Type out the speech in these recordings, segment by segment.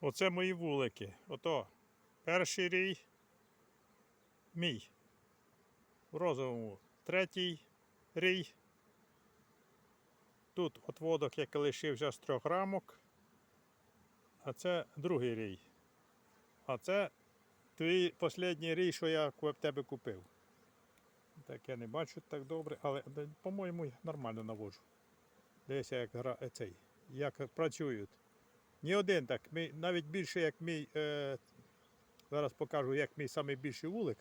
Оце мої вулики. Ото перший рій мій. В розовому. Третій рій. Тут отводок, який лишився з трьох рамок. А це другий рій. А це твій останній рій, що я в тебе купив. Так я не бачу так добре, але по-моєму я нормально наводжу. Дивися, як гра цей, як працюють. Ні один так, мій, навіть більше, як мій. Е, зараз покажу, як мій найбільший вулик.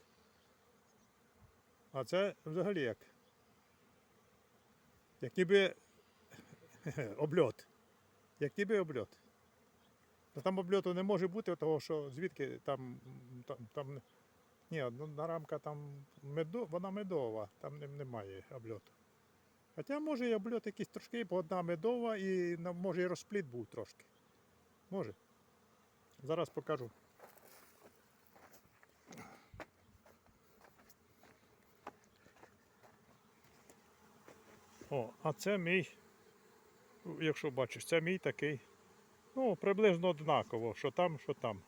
А це взагалі як. Як ніби обльот. Як ніби обльот. Та там обльоту не може бути, того що звідки там. там, там ні, одна рамка там медо, вона медова, там немає обльоту. Хоча може і обльот якийсь трошки, бо одна медова і може і розпліт був трошки. Може. Зараз покажу. О, а це мій, якщо бачиш, це мій такий. Ну, приблизно однаково, що там, що там.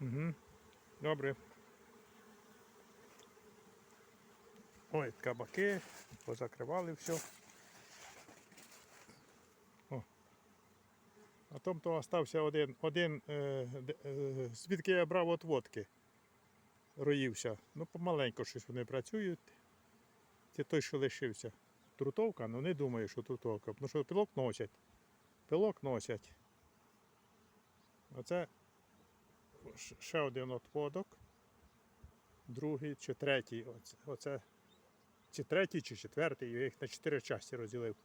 Угу. Добре. Ой, кабаки, позакривали все. О. А там то остався один, один е, е, звідки я брав от водки. Роївся. Ну, помаленьку щось вони працюють. Це той, що лишився. Трутовка, ну не думаю, що трутовка. Ну що пилок носять. Пилок носять. Оце ще один отводок. Другий чи третій. Оце, оце чи третій, чи четвертий. Я їх на чотири частини розділив.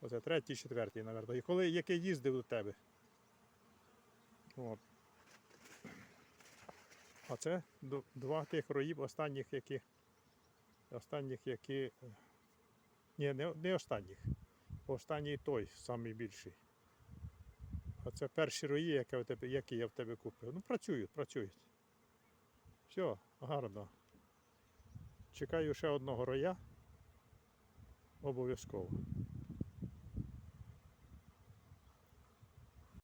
Оце третій, четвертий, напевно. І коли який їздив до тебе. От. А це два тих роїв останніх, які. Останніх, які. Ні, не, не останніх. Останній той, самий більший. А це перші рої, які, в тебе, які я в тебе купив. Ну, працюють, працюють. Все, гарно. Чекаю ще одного роя. Обов'язково.